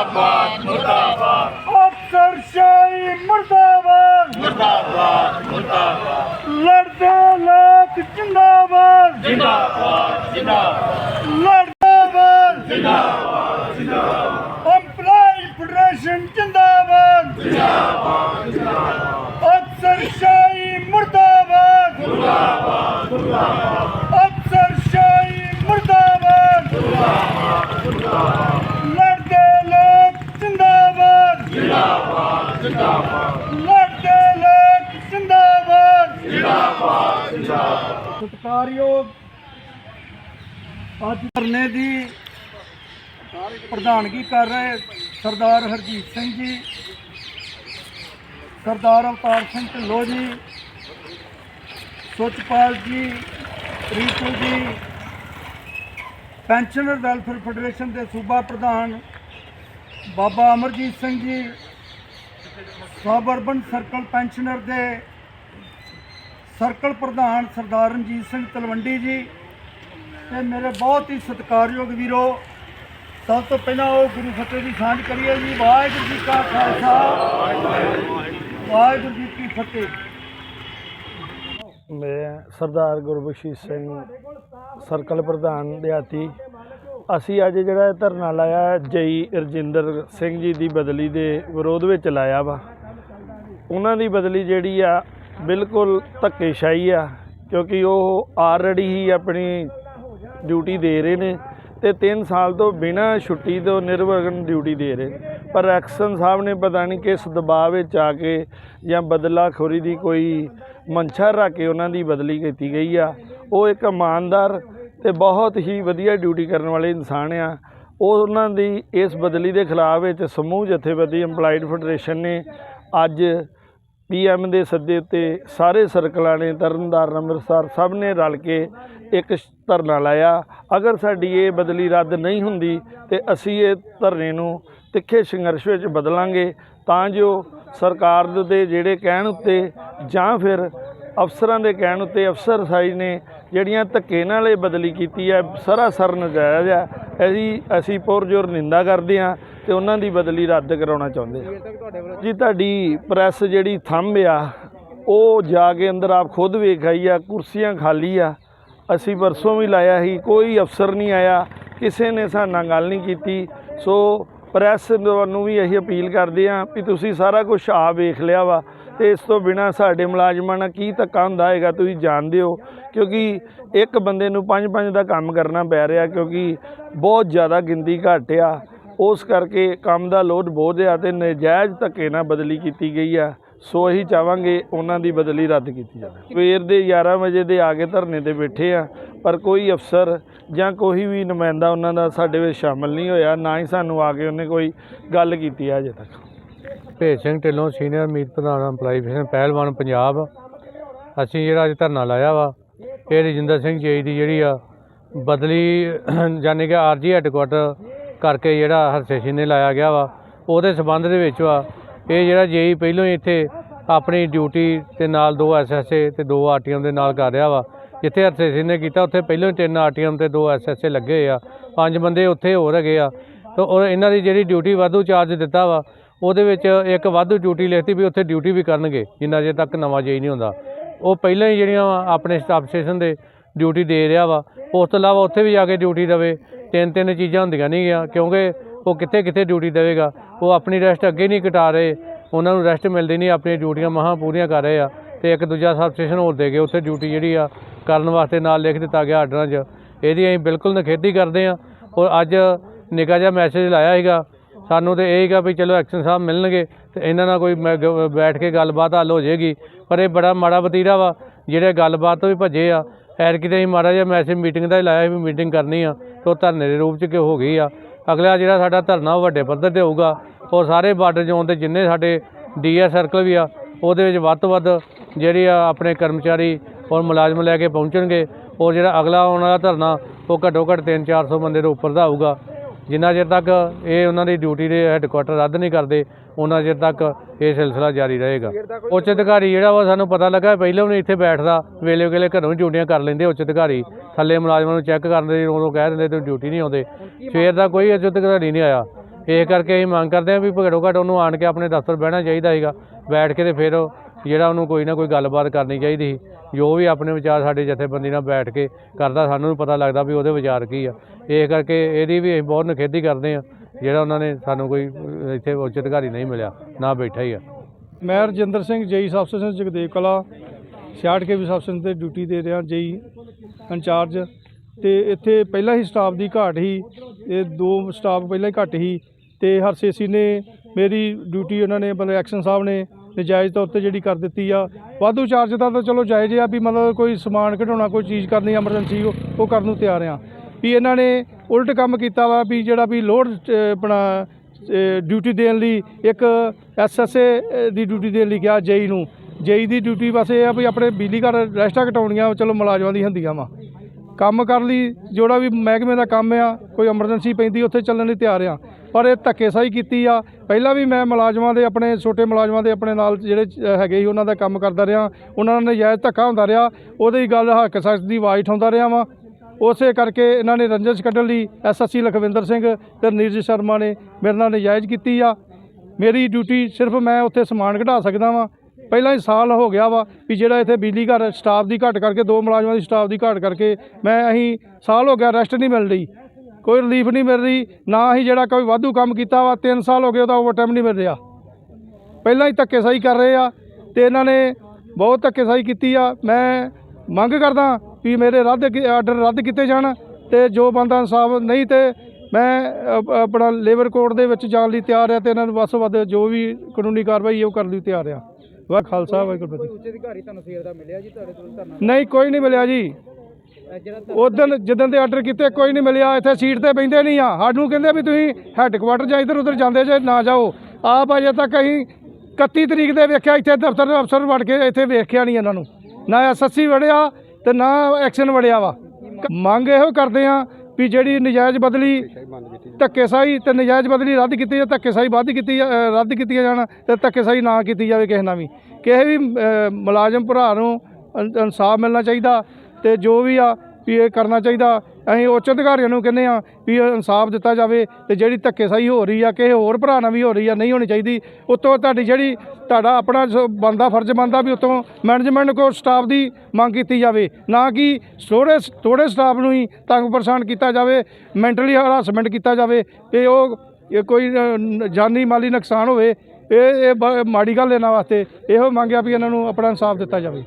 ਮੁਰਦਾਬਾਦ ਮੁਰਦਾਬਾਦ। ਅਫਸਰਸ਼ਾਹੀ ਮੁਰਦਾਬਾਦ। ਮੁਰਦਾਬਾਦ ਮੁਰਦਾਬਾਦ। ਲੜਦੇ ਲੋਕ ਜਿੰਦਾਬਾਦ। ਜਿੰਦਾਬਾਦ ਜਿੰਦਾਬਾਦ। ਲੜਦਾਬਾਦ। ਜਿੰਦਾਬਾਦ ਜਿੰਦਾਬਾਦ। ਐਮਪਲਾਈ ਫੈਡਰੇਸ਼ਨ ਜਿੰਦਾਬਾਦ। ਜਿੰਦਾਬਾਦ। ਜਿੰਦਾਬਾਦ ਲੜਦੇ ਲੋਕ ਜਿੰਦਾਬਾਦ ਜਿੰਦਾਬਾਦ ਜਿੰਦਾਬਾਦ ਸਤਿਕਾਰਯੋਗ ਅੱਜ ਧਰਨੇ ਦੀ ਪ੍ਰਧਾਨਗੀ ਕਰ ਰਹੇ ਸਰਦਾਰ ਹਰਜੀਤ ਸਿੰਘ ਜੀ, ਸਰਦਾਰ ਅਵਤਾਰ ਸਿੰਘ ਢਿੱਲੋਂ ਜੀ, ਸੁਚਪਾਲ ਜੀ ਰੀਤੂ ਜੀ, ਪੈਨਸ਼ਨਰ ਵੈਲਫੇਅਰ ਫੈਡਰੇਸ਼ਨ ਦੇ ਸੂਬਾ ਪ੍ਰਧਾਨ ਬਾਬਾ Amarjit Singh ji sub urban circle pensioner ਦੇ ਸਰਕਲ ਪ੍ਰਧਾਨ ਸਰਦਾਰ ਰਣਜੀਤ ਸਿੰਘ ਤਲਵੰਡੀ ਜੀ ਤੇ ਮੇਰੇ ਬਹੁਤ ਹੀ ਸਤਿਕਾਰਯੋਗ ਵੀਰੋ, ਸਭ ਤੋਂ ਪਹਿਲਾਂ ਉਹ ਗੁਰੂ ਫਤਿਹ ਦੀ ਸਾਂਝ ਕਰੀਏ ਜੀ, ਵਾਹਿਗੁਰੂ ਜੀ ਕਾ ਖਾਲਸਾ, ਵਾਹਿਗੁਰੂ ਜੀ ਕੀ ਫਤਿਹ। ਮੈਂ ਸਰਦਾਰ ਗੁਰਬਖਸ਼ੀਸ਼ ਸਿੰਘ, ਸਰਕਲ ਪ੍ਰਧਾਨ ਦਿਹਾਤੀ ਅਸੀਂ ਅੱਜ ਜਿਹੜਾ ਇਹ ਧਰਨਾ ਲਾਇਆ ਜਈ ਰਜਿੰਦਰ ਸਿੰਘ ਜੀ ਦੀ ਬਦਲੀ ਦੇ ਵਿਰੋਧ ਵਿੱਚ ਲਾਇਆ ਵਾ। ਉਹਨਾਂ ਦੀ ਬਦਲੀ ਜਿਹੜੀ ਆ, ਬਿਲਕੁਲ ਧੱਕੇਸ਼ਾਹੀ ਆ, ਕਿਉਂਕਿ ਉਹ ਆਲਰੇਡੀ ਹੀ ਆਪਣੀ ਡਿਊਟੀ ਦੇ ਰਹੇ ਨੇ ਤੇ 3 ਸਾਲ ਤੋਂ ਬਿਨਾਂ ਛੁੱਟੀ ਤੋਂ ਨਿਰਵਗਨ ਡਿਊਟੀ ਦੇ ਰਹੇ। ਪਰ ਐਕਸ਼ਨ ਸਾਹਿਬ ਨੇ ਪਤਾ ਨਹੀਂ ਕਿਸ ਦਬਾਅ ਵਿੱਚ ਆ ਕੇ ਜਾਂ ਬਦਲਾਖੋਰੀ ਦੀ ਕੋਈ ਮਨਸ਼ਾ ਰੱਖ ਕੇ ਉਹਨਾਂ ਦੀ ਬਦਲੀ ਕੀਤੀ ਗਈ ਆ। ਉਹ ਇੱਕ ਇਮਾਨਦਾਰ ਤੇ ਬਹੁਤ ਹੀ ਵਧੀਆ ਡਿਊਟੀ ਕਰਨ ਵਾਲੇ ਇਨਸਾਨ ਆ। ਉਹ ਉਹਨਾਂ ਦੀ ਇਸ ਬਦਲੀ ਦੇ ਖਿਲਾਫ ਵਿੱਚ ਸਮੂਹ ਜਥੇਬੰਦੀ, EMPLOYED ਫੈਡਰੇਸ਼ਨ ਨੇ ਅੱਜ ਪੀਐਮ ਦੇ ਸੱਦੇ ਉੱਤੇ ਸਾਰੇ ਸਰਕਲਾਂ ਨੇ, ਤਰਨਤਾਰਨ, ਅੰਮ੍ਰਿਤਸਰ ਸਭ ਨੇ ਰਲ ਕੇ ਇੱਕ ਧਰਨਾ ਲਾਇਆ। ਅਗਰ ਸਾਡੀ ਇਹ ਬਦਲੀ ਰੱਦ ਨਹੀਂ ਹੁੰਦੀ ਤੇ ਅਸੀਂ ਇਹ ਧਰਨੇ ਨੂੰ ਤਿੱਖੇ ਸੰਘਰਸ਼ ਵਿੱਚ ਬਦਲਾਂਗੇ, ਤਾਂ ਜੋ ਸਰਕਾਰ ਦੇ ਜਿਹੜੇ ਕਹਿਣ ਉੱਤੇ ਜਾਂ ਫਿਰ ਅਫਸਰਾਂ ਦੇ ਕਹਿਣ ਉੱਤੇ ਅਫਸਰ ਸਾਈ ਨੇ ਜਿਹੜੀਆਂ ਧੱਕੇ ਨਾਲ ਇਹ ਬਦਲੀ ਕੀਤੀ ਹੈ, ਸਰਾਸਰ ਨਜਾਇਜ਼ ਹੈ। ਅਸੀਂ ਅਸੀਂ ਪੁਰਜੋਰ ਨਿੰਦਾ ਕਰਦੇ ਹਾਂ ਤੇ ਉਹਨਾਂ ਦੀ ਬਦਲੀ ਰੱਦ ਕਰਾਉਣਾ ਚਾਹੁੰਦੇ ਹਾਂ। ਜੀ, ਤੁਹਾਡੀ ਪ੍ਰੈਸ ਜਿਹੜੀ ਥੰਮ ਆ, ਉਹ ਜਾ ਕੇ ਅੰਦਰ ਆਪ ਖੁਦ ਵੇਖ ਆਈ ਆ, ਕੁਰਸੀਆਂ ਖਾਲੀ ਆ। ਅਸੀਂ ਪਰਸੋਂ ਵੀ ਲਾਇਆ ਸੀ, ਕੋਈ ਅਫਸਰ ਨਹੀਂ ਆਇਆ, ਕਿਸੇ ਨੇ ਸਾਡੇ ਨਾਲ ਗੱਲ ਨਹੀਂ ਕੀਤੀ। ਸੋ ਪ੍ਰੈਸ ਨੂੰ ਵੀ ਅਸੀਂ ਅਪੀਲ ਕਰਦੇ ਹਾਂ ਵੀ ਤੁਸੀਂ ਸਾਰਾ ਕੁਝ ਆ ਵੇਖ ਲਿਆ ਵਾ। ਤੇ ਇਸ ਤੋਂ ਬਿਨਾ ਸਾਡੇ ਮੁਲਾਜ਼ਮਾਂ ਨਾਲ ਕੀ ਧੱਕਾ ਹੁੰਦਾ ਹੈਗਾ ਤੁਸੀਂ ਜਾਣਦੇ ਹੋ, ਕਿਉਂਕਿ ਇੱਕ ਬੰਦੇ ਨੂੰ ਪੰਜ ਪੰਜ ਦਾ ਕੰਮ ਕਰਨਾ ਪੈ ਰਿਹਾ ਕਿਉਂਕਿ ਬਹੁਤ ਜ਼ਿਆਦਾ ਗਿਣਤੀ ਘੱਟ ਆ। ਉਸ ਕਰਕੇ ਕੰਮ ਦਾ ਲੋਡ ਬਹੁਤ ਆ ਤੇ ਨਜਾਇਜ਼ ਧੱਕੇ ਨਾਲ ਬਦਲੀ ਕੀਤੀ ਗਈ ਆ। ਸੋ ਅਸੀਂ ਚਾਹਾਂਗੇ ਉਹਨਾਂ ਦੀ ਬਦਲੀ ਰੱਦ ਕੀਤੀ ਜਾਵੇ। ਸਵੇਰ ਦੇ 11 ਵਜੇ ਦੇ ਆ ਕੇ ਧਰਨੇ ਤੇ ਬੈਠੇ ਆ, ਪਰ ਕੋਈ ਅਫਸਰ ਜਾਂ ਕੋਈ ਵੀ ਨੁਮਾਇੰਦਾ ਉਹਨਾਂ ਦਾ ਸਾਡੇ ਵਿੱਚ ਸ਼ਾਮਲ ਨਹੀਂ ਹੋਇਆ, ਨਾ ਹੀ ਸਾਨੂੰ ਆ ਕੇ ਉਹਨੇ ਕੋਈ ਗੱਲ ਕੀਤੀ ਆ ਅਜੇ ਤੱਕ। ਭੇਜ ਸਿੰਘ ਢਿੱਲੋਂ ਸੀਨੀਅਰ ਮੀਤ ਪ੍ਰਧਾਨ ਐਮਪਲਾਈ ਫੈਡਰੇਸ਼ਨ ਪਹਿਲਵਾਨ ਪੰਜਾਬ। ਅਸੀਂ ਜਿਹੜਾ ਅੱਜ ਧਰਨਾ ਲਾਇਆ ਵਾ, ਇਹ ਰਜਿੰਦਰ ਸਿੰਘ ਜੀ ਦੀ ਜਿਹੜੀ ਆ, ਬਦਲੀ ਯਾਨੀ ਕਿ ਆਰਜੀ ਹੈੱਡਕੁਆਟਰ ਕਰਕੇ ਜਿਹੜਾ ਹਰਸੇਸ਼ੀ ਨੇ ਲਾਇਆ ਗਿਆ ਵਾ, ਉਹਦੇ ਸਬੰਧ ਦੇ ਵਿੱਚ ਵਾ, ਇਹ ਜਿਹੜਾ ਜੇਈ ਪਹਿਲੋਂ ਹੀ ਇੱਥੇ ਆਪਣੀ ਡਿਊਟੀ ਤੇ ਨਾਲ ਦੋ ਐਸਐਸਏ ਤੇ ਦੋ ਆਰਟੀਐਮ ਦੇ ਨਾਲ ਕਰ ਰਿਹਾ ਵਾ, ਜਿੱਥੇ ਹਰਸੇਸ਼ੀ ਨੇ ਕੀਤਾ, ਉੱਥੇ ਪਹਿਲੋਂ ਹੀ ਤਿੰਨ ਆਰਟੀਐਮ ਤੇ ਦੋ ਐਸਐਸਏ ਲੱਗੇ ਆ, ਪੰਜ ਬੰਦੇ ਉੱਥੇ ਹੋਰ ਹੈਗੇ ਆ, ਤੇ ਉਹ ਇਹਨਾਂ ਦੀ ਜਿਹੜੀ ਡਿਊਟੀ ਵਾਧੂ ਚਾਰਜ ਦਿੱਤਾ ਵਾ ਉਹਦੇ ਵਿੱਚ ਇੱਕ ਵਾਧੂ ਡਿਊਟੀ ਲਿਖਤੀ ਵੀ ਉੱਥੇ ਡਿਊਟੀ ਵੀ ਕਰਨਗੇ, ਜਿੰਨਾ ਜੇ ਤੱਕ ਨਵਾਂ ਜੇਈ ਨਹੀਂ ਹੁੰਦਾ। ਉਹ ਪਹਿਲਾਂ ਹੀ ਜਿਹੜੀਆਂ ਵਾ ਆਪਣੇ ਸਟਾਫ ਸਟੇਸ਼ਨ ਦੇ ਡਿਊਟੀ ਦੇ ਰਿਹਾ ਵਾ, ਉਸ ਤੋਂ ਇਲਾਵਾ ਉੱਥੇ ਵੀ ਜਾ ਕੇ ਡਿਊਟੀ ਦੇਵੇ ਤਿੰਨ ਤਿੰਨ ਚੀਜ਼ਾਂ ਹੁੰਦੀਆਂ ਨਹੀਂ ਗਿਆ, ਕਿਉਂਕਿ ਉਹ ਕਿੱਥੇ ਕਿੱਥੇ ਡਿਊਟੀ ਦੇਵੇਗਾ, ਉਹ ਆਪਣੀ ਰੈਸਟ ਅੱਗੇ ਨਹੀਂ ਕਟਾ ਰਹੇ, ਉਹਨਾਂ ਨੂੰ ਰੈਸਟ ਮਿਲਦੀ ਨਹੀਂ ਆਪਣੀਆਂ ਡਿਊਟੀਆਂ ਮਹਾਂ ਪੂਰੀਆਂ ਕਰ ਰਹੇ ਆ, ਤੇ ਇੱਕ ਦੂਜਾ ਸਬ ਸਟੇਸ਼ਨ ਹੋਰ ਦੇ ਕੇ ਉੱਥੇ ਡਿਊਟੀ ਜਿਹੜੀ ਆ, ਕਰਨ ਵਾਸਤੇ ਨਾਲ ਲਿਖ ਦਿੱਤਾ ਗਿਆ ਆਰਡਰਾਂ 'ਚ। ਇਹਦੀ ਅਸੀਂ ਬਿਲਕੁਲ ਨਿਖੇਧੀ ਕਰਦੇ ਆ ਔਰ ਅੱਜ ਨਿੱਕਾ ਜਿਹਾ ਮੈਸੇਜ ਲਾਇਆ ਸੀਗਾ ਸਾਨੂੰ ਤੇ ਇਹ ਹੀਗਾ ਵੀ ਚਲੋ ਐਕਸ਼ਨ ਸਾਹਿਬ ਮਿਲਣਗੇ ਤੇ ਇਹਨਾਂ ਨਾਲ ਕੋਈ ਮੈਂ ਬੈਠ ਕੇ ਗੱਲਬਾਤ ਹੱਲ ਹੋ ਜਾਏਗੀ। ਪਰ ਇਹ ਬੜਾ ਮਾੜਾ ਵਤੀਰਾ ਵਾ, ਜਿਹੜੇ ਗੱਲਬਾਤ ਤੋਂ ਵੀ ਭੱਜੇ ਆ। ਐਰ ਕਿਤੇ ਅਸੀਂ ਮਾੜਾ ਜਿਹਾ ਮੈਸੇਜ ਮੀਟਿੰਗ ਦਾ ਹੀ ਲਾਇਆ ਵੀ ਮੀਟਿੰਗ ਕਰਨੀ ਆ ਤੇ ਉਹ ਧਰਨੇ ਦੇ ਰੂਪ ਚ ਕਿ ਹੋ ਗਈ ਆ। ਅਗਲਾ ਜਿਹੜਾ ਸਾਡਾ ਧਰਨਾ ਉਹ ਵੱਡੇ ਪੱਧਰ ਤੇ ਹੋਊਗਾ। ਔਰ ਸਾਰੇ ਬਾਰਡਰ ਜ਼ੋਨ ਦੇ ਜਿੰਨੇ ਸਾਡੇ ਡੀਐਸ ਸਰਕਲ ਵੀ ਆ, ਉਹਦੇ ਵਿੱਚ ਵੱਧ ਤੋਂ ਵੱਧ ਜਿਹੜੀ ਆ ਆਪਣੇ ਕਰਮਚਾਰੀ ਔਰ ਮੁਲਾਜ਼ਮ ਲੈ ਕੇ ਪਹੁੰਚਣਗੇ। ਔਰ ਜਿਹੜਾ ਅਗਲਾ ਆਉਣ ਵਾਲਾ ਧਰਨਾ, ਉਹ ਘੱਟੋ ਘੱਟ 3-400 ਬੰਦੇ ਦੇ ਉੱਪਰ ਦਾ ਆਊਗਾ ਜਿੰਨਾ ਚਿਰ ਤੱਕ ਇਹ ਉਹਨਾਂ ਦੀ ਡਿਊਟੀ ਦੇ ਹੈੱਡਕੁਆਟਰ ਰੱਦ ਨਹੀਂ ਕਰਦੇ ਉਹਨਾਂ ਚਿਰ ਤੱਕ ਇਹ ਸਿਲਸਿਲਾ ਜਾਰੀ ਰਹੇਗਾ। ਉੱਚ ਅਧਿਕਾਰੀ ਜਿਹੜਾ ਵਾ ਸਾਨੂੰ ਪਤਾ ਲੱਗਾ ਪਹਿਲਾਂ ਵੀ ਇੱਥੇ ਬੈਠਦਾ ਵੇਲੇ ਵੇਲੇ ਘਰੋਂ ਡਿਊਟੀਆਂ ਕਰ ਲੈਂਦੇ ਉੱਚ ਅਧਿਕਾਰੀ। ਥੱਲੇ ਮੁਲਾਜ਼ਮਾਂ ਨੂੰ ਚੈੱਕ ਕਰਨ ਦੇ ਉਦੋਂ ਕਹਿ ਦਿੰਦੇ ਤੁਸੀਂ ਡਿਊਟੀ ਨਹੀਂ ਆਉਂਦੇ। ਸਵੇਰ ਦਾ ਕੋਈ ਉੱਚ ਅਧਿਕਾਰੀ ਨਹੀਂ ਆਇਆ। ਇਹ ਕਰਕੇ ਅਸੀਂ ਮੰਗ ਕਰਦੇ ਹਾਂ ਵੀ ਘੱਟੋ ਘੱਟ ਉਹਨੂੰ ਆਣ ਕੇ ਆਪਣੇ ਦਫ਼ਤਰ ਬਹਿਣਾ ਚਾਹੀਦਾ ਸੀਗਾ। ਬੈਠ ਕੇ ਤੇ ਫਿਰ ਜਿਹੜਾ ਉਹਨੂੰ ਕੋਈ ਨਾ ਕੋਈ ਗੱਲਬਾਤ ਕਰਨੀ ਚਾਹੀਦੀ ਸੀ, ਜੋ ਵੀ ਆਪਣੇ ਵਿਚਾਰ ਸਾਡੇ ਜਥੇਬੰਦੀ ਨਾਲ ਬੈਠ ਕੇ ਕਰਦਾ, ਸਾਨੂੰ ਵੀ ਪਤਾ ਲੱਗਦਾ ਵੀ ਉਹਦੇ ਵਿਚਾਰ ਕੀ ਆ। ਇਸ ਕਰਕੇ ਇਹਦੀ ਵੀ ਅਸੀਂ ਬਹੁਤ ਨਿਖੇਧੀ ਕਰਦੇ ਆ ਜਿਹੜਾ ਉਹਨਾਂ ਨੇ ਸਾਨੂੰ ਕੋਈ ਇੱਥੇ ਉੱਚ ਅਧਿਕਾਰੀ ਨਹੀਂ ਮਿਲਿਆ, ਨਾ ਬੈਠਾ ਹੀ ਆ। ਮੈਂ Rajinder Singh, JE sub station, Jagdev Kalan 66 KV sub station ਤੇ ਡਿਊਟੀ ਦੇ ਰਿਹਾ, ਜਈ ਇੰਚਾਰਜ। ਤੇ ਇੱਥੇ ਪਹਿਲਾਂ ਹੀ ਸਟਾਫ ਦੀ ਘਾਟ ਹੀ ਇਹ ਦੋ ਸਟਾਫ ਪਹਿਲਾਂ ਹੀ ਘੱਟ ਹੀ ਤੇ ਹਰਸੇਸੀ ਨੇ ਮੇਰੀ ਡਿਊਟੀ ਉਹਨਾਂ ਨੇ, ਮਤਲਬ ਐਕਸ਼ਨ ਸਾਹਿਬ ਨੇ ਨਜਾਇਜ਼ ਤੌਰ ਤੇ ਜਿਹੜੀ ਕਰ ਦਿੱਤੀ ਆ। ਵਾਧੂ ਚਾਰਜ ਦਾ ਤਾਂ ਚਲੋ ਜਾਇਜ਼ ਆ ਵੀ ਮਤਲਬ ਕੋਈ ਸਮਾਨ ਕਢਾਉਣਾ, ਕੋਈ ਚੀਜ਼ ਕਰਨੀ ਐਮਰਜੈਂਸੀ ਉਹ ਕਰਨ ਨੂੰ ਤਿਆਰ ਆ। ਵੀ ਇਹਨਾਂ ਨੇ ਉਲਟ ਕੰਮ ਕੀਤਾ ਵਾ ਵੀ ਜਿਹੜਾ ਵੀ ਲੋਡ ਆਪਣਾ ਡਿਊਟੀ ਦੇਣ ਲਈ ਇੱਕ ਐਸਐਸਏ ਦੀ ਡਿਊਟੀ ਦੇਣ ਲਈ ਕਿਹਾ ਜੇਈ ਨੂੰ। ਜੇਈ ਦੀ ਡਿਊਟੀ ਬਸ ਇਹ ਆ ਵੀ ਆਪਣੇ ਬਿਜਲੀ ਘਰ ਰੈਸਟਾਂ ਕਟਾਉਣੀਆਂ ਚਲੋ ਮੁਲਾਜ਼ਮਾਂ ਦੀ ਹੁੰਦੀਆਂ ਵਾ। ਕੰਮ ਕਰਨ ਲਈ ਜਿਹੜਾ ਵੀ ਮਹਿਕਮੇ ਦਾ ਕੰਮ ਆ, ਕੋਈ ਐਮਰਜੈਂਸੀ ਪੈਂਦੀ, ਉੱਥੇ ਚੱਲਣ ਲਈ ਤਿਆਰ ਆ। ਪਰ ਇਹ ਧੱਕੇਸ਼ਾਹੀ ਕੀਤੀ ਆ। ਪਹਿਲਾਂ ਵੀ ਮੈਂ ਮੁਲਾਜ਼ਮਾਂ ਦੇ ਆਪਣੇ, ਛੋਟੇ ਮੁਲਾਜ਼ਮਾਂ ਦੇ ਆਪਣੇ ਨਾਲ ਜਿਹੜੇ ਹੈਗੇ ਸੀ, ਉਹਨਾਂ ਦਾ ਕੰਮ ਕਰਦਾ ਰਿਹਾ। ਉਹਨਾਂ ਨਾਲ ਨਜਾਇਜ਼ ਧੱਕਾ ਹੁੰਦਾ ਰਿਹਾ। ਉਹਦੀ ਗੱਲ ਹੱਕ ਸਖ਼ਤ ਦੀ ਆਵਾਜ਼ ਉਠਾਉਂਦਾ ਰਿਹਾ ਵਾਂ। ਉਸੇ ਕਰਕੇ ਇਹਨਾਂ ਨੇ ਰੰਜਿਸ਼ ਕੱਢਣ ਲਈ ਐਸਐਸਸੀ ਲਖਵਿੰਦਰ ਸਿੰਘ ਤੇ ਨੀਰਜ ਸ਼ਰਮਾ ਨੇ ਮੇਰੇ ਨਾਲ ਨਜਾਇਜ਼ ਕੀਤੀ ਆ। ਮੇਰੀ ਡਿਊਟੀ ਸਿਰਫ ਮੈਂ ਉੱਥੇ ਸਮਾਨ ਘਟਾ ਸਕਦਾ ਵਾਂ। ਪਹਿਲਾਂ ਹੀ ਸਾਲ ਹੋ ਗਿਆ ਵਾ ਵੀ ਜਿਹੜਾ ਇੱਥੇ ਬਿਜਲੀ ਘਰ, ਸਟਾਫ ਦੀ ਘਾਟ ਕਰਕੇ, ਦੋ ਮੁਲਾਜ਼ਮਾਂ ਦੀ ਸਟਾਫ ਦੀ ਘਾਟ ਕਰਕੇ ਮੈਂ ਅਸੀਂ ਸਾਲ ਹੋ ਗਿਆ ਰੈਸਟ ਨਹੀਂ ਮਿਲ ਰਹੀ ਕੋਈ ਰਿਲੀਫ ਨਹੀਂ ਮਿਲ ਰਹੀ, ਨਾ ਹੀ ਜਿਹੜਾ ਕੋਈ ਵਾਧੂ ਕੰਮ ਕੀਤਾ ਵਾ 3 ਸਾਲ ਹੋ ਗਏ ਉਹਦਾ ਓਵਰਟਾਈਮ ਨਹੀਂ ਮਿਲ ਰਿਹਾ। ਪਹਿਲਾਂ ਹੀ ਧੱਕੇਸ਼ਾਹੀ ਕਰ ਰਹੇ ਆ ਤੇ ਇਹਨਾਂ ਨੇ ਬਹੁਤ ਧੱਕੇਸ਼ਾਹੀ ਕੀਤੀ ਆ। ਮੈਂ ਮੰਗ ਕਰਦਾ ਵੀ ਮੇਰੇ ਰੱਦ ਆਰਡਰ ਰੱਦ ਕੀਤੇ ਜਾਣ ਤੇ ਜੋ ਬੰਦਾ ਇਨਸਾਫ ਨਹੀਂ ਤੇ ਮੈਂ ਆਪਣਾ ਲੇਬਰ ਕੋਰਟ ਦੇ ਵਿੱਚ ਜਾਣ ਲਈ ਤਿਆਰ ਆ ਤੇ ਇਹਨਾਂ ਨੂੰ ਵੱਸ ਵੱਧ ਜੋ ਵੀ ਕਾਨੂੰਨੀ ਕਾਰਵਾਈ ਉਹ ਕਰਨ ਲਈ ਤਿਆਰ ਆ। ਵਾਹ ਖਾਲਸਾ ਵਾਹਿਗੁਰੂ ਜੀ ਉੱਚ ਅਧਿਕਾਰੀ ਤੁਹਾਨੂੰ ਸਵੇਰ ਦਾ ਮਿਲਿਆ ਜੀ ਤੁਹਾਡੇ ਕੋਲ ਧਰਨਾ? ਨਹੀਂ ਕੋਈ ਨਹੀਂ ਮਿਲਿਆ ਜੀ। ਜਿਹੜਾ ਉਦੋਂ ਜਿੱਦਣ ਦੇ ਆਰਡਰ ਕੀਤੇ ਕੋਈ ਨਹੀਂ ਮਿਲਿਆ। ਇੱਥੇ ਸੀਟ ਤੇ ਬੈਂਦੇ ਨਹੀਂ ਆ। ਸਾਨੂੰ ਕਹਿੰਦੇ ਵੀ ਤੁਸੀਂ ਹੈੱਡਕੁਆਟਰ ਜਾਂ ਇੱਧਰ ਉੱਧਰ ਜਾਂਦੇ ਜੇ ਨਾ ਜਾਓ। ਆਪ ਅਜੇ ਤੱਕ ਅਸੀਂ 31 ਤਰੀਕ ਦੇ ਵੇਖਿਆ ਇੱਥੇ ਦਫ਼ਤਰ ਦੇ ਅਫਸਰ ਵੜ ਕੇ ਇੱਥੇ ਵੇਖਿਆ ਨਹੀਂ ਇਹਨਾਂ ਨੂੰ। ਨਾ ਐਸਐਸਸੀ ਵੜਿਆ ਤੇ ਨਾ ਐਕਸ਼ਨ ਵੜਿਆ ਵਾ। ਮੰਗ ਇਹੋ ਕਰਦੇ ਆ ਵੀ ਜਿਹੜੀ ਨਜਾਇਜ਼ ਬਦਲੀ ਧੱਕੇਸ਼ਾਹੀ ਤੇ ਨਜਾਇਜ਼ ਬਦਲੀ ਰੱਦ ਕੀਤੀ ਜਾਂ ਧੱਕੇਸ਼ਾਹੀ ਵੱਧ ਕੀਤੀ ਰੱਦ ਕੀਤੀਆਂ ਜਾਣ ਤੇ ਧੱਕੇਸ਼ਾਹੀ ਨਾ ਕੀਤੀ ਜਾਵੇ ਕਿਸੇ ਨਾਲ ਵੀ। ਕਿਸੇ ਵੀ ਮੁਲਾਜ਼ਮ ਭਰਾ ਨੂੰ ਇਨ- ਇਨਸਾਫ ਮਿਲਣਾ ਚਾਹੀਦਾ ਤੇ ਜੋ ਵੀ ਆ ਵੀ ਇਹ ਕਰਨਾ ਚਾਹੀਦਾ ਅਸੀਂ ਉੱਚ ਅਧਿਕਾਰੀਆਂ ਨੂੰ ਕਹਿੰਦੇ ਆ ਵੀ ਇਨਸਾਫ ਦਿੱਤਾ ਜਾਵੇ ਤੇ ਜਿਹੜੀ ਧੱਕੇਸ਼ਾਹੀ ਹੋ ਰਹੀ ਆ, ਕਿਸੇ ਹੋਰ ਭਰਾ ਨਾਲ ਵੀ ਹੋ ਰਹੀ ਆ, ਨਹੀਂ ਹੋਣੀ ਚਾਹੀਦੀ। ਉਤੋਂ ਤੁਹਾਡੀ ਜਿਹੜੀ, ਤੁਹਾਡਾ ਆਪਣਾ ਬੰਦਾ ਫਰਜ਼ ਬਣਦਾ ਵੀ ਉਤੋਂ ਮੈਨੇਜਮੈਂਟ ਕੋਲ ਸਟਾਫ ਦੀ ਮੰਗ ਕੀਤੀ ਜਾਵੇ। ਨਾ ਕਿ ਥੋੜੇ ਥੋੜੇ ਸਟਾਫ ਨੂੰ ਹੀ ਤੰਗ ਪਰੇਸ਼ਾਨ ਕੀਤਾ ਜਾਵੇ ਮੈਂਟਲੀ ਹਰਾਸਮੈਂਟ ਕੀਤਾ ਜਾਵੇ ਤੇ ਉਹ, ਇਹ ਕੋਈ ਜਾਨੀ ਮਾਲੀ ਨੁਕਸਾਨ ਹੋਵੇ, ਇਹ ਇਹ ਬ- ਮਾੜੀ ਗੱਲ ਇਹਨਾਂ ਵਾਸਤੇ। ਇਹੋ ਮੰਗਿਆ ਵੀ ਇਹਨਾਂ ਨੂੰ ਆਪਣਾ ਇਨਸਾਫ ਦਿੱਤਾ ਜਾਵੇ।